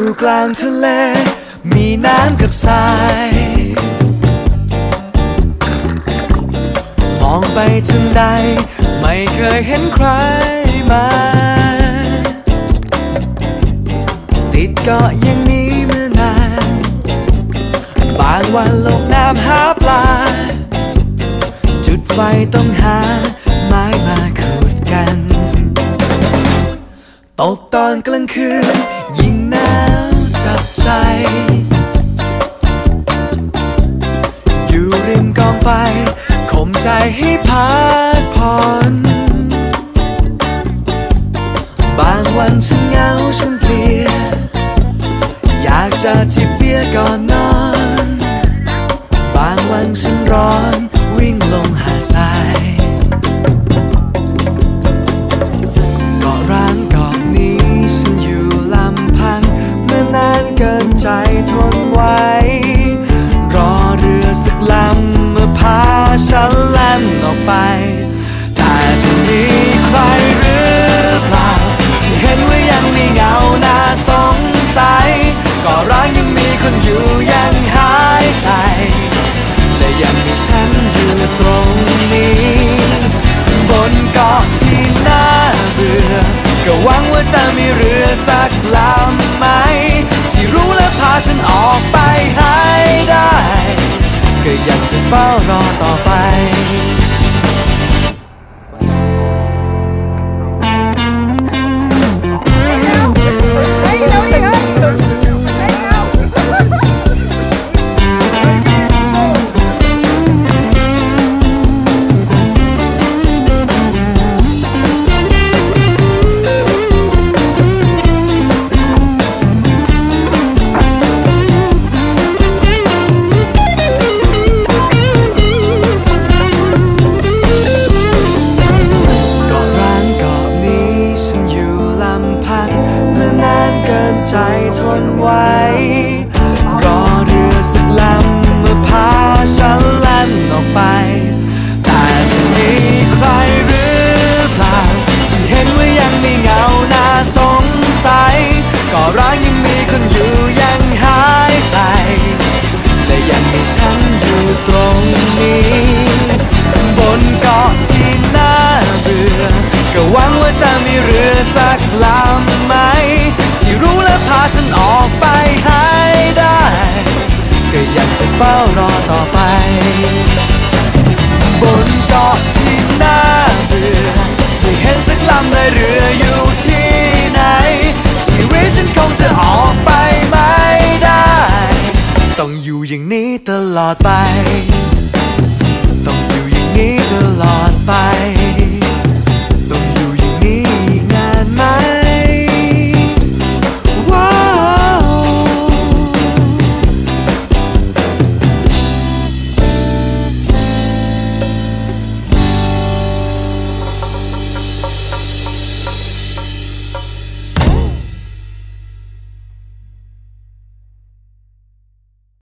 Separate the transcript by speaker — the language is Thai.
Speaker 1: ู่กลางทะเล มีน้ำกับทราย มองไปทางใด ไม่เคยเห็นใครมา ติดเกาะอย่างนี้มานาน บางวันลงน้ำหาปลา จุดไฟต้องหา ไม้มาขูดกัน ตกตอนกลางคืนยิ่ง ใจ อยู่ริมกองไฟข่มใจให้พักผ่อนบางวันฉันเหงาฉันเพลีย อยากจะจิบเบียร์ก่อนนอน บางวันฉันร้อนวิ่งลงหาทราย ไป แต่จะมีใครหรือเปล่า ที่เห็นว่ายังมีเงาน่าสงสัย ก็ร้างยังมีคนอยู่ยังหายใจ และยังมีฉันอยู่ตรงนี้ บนเกาะที่น่าเบื่อ ก็หวังว่าจะมีเรือสักลำไหม ที่รู้และพาฉันออกไปให้ได้ ก็อยากจะเฝ้ารอต่อไป นไว้รอเรือสักลำมาพาฉันแล่นออกไป แต่จะมีใครหรือเปล่าที่เห็นว่ายังมีเงาหน่าสงสัยก็ร้างยังมีคนอยู่ยังหายใจ และยังมีฉันอยู่ตรงนี้ บนเกาะที่น่าเบื่อก็หวังว่าจะมีเรือสัก ฉันออกไปหายได้ ก็อยากจะเฝ้ารอต่อไป บนเกาะที่น่าเบื่อไม่เห็นสักลำเลยเรืออยู่ที่ไหน ชีวิตฉันคงจะออกไปไม่ได้ ต้องอยู่อย่างนี้ตลอดไป ต้องอยู่อย่างนี้ตลอดไป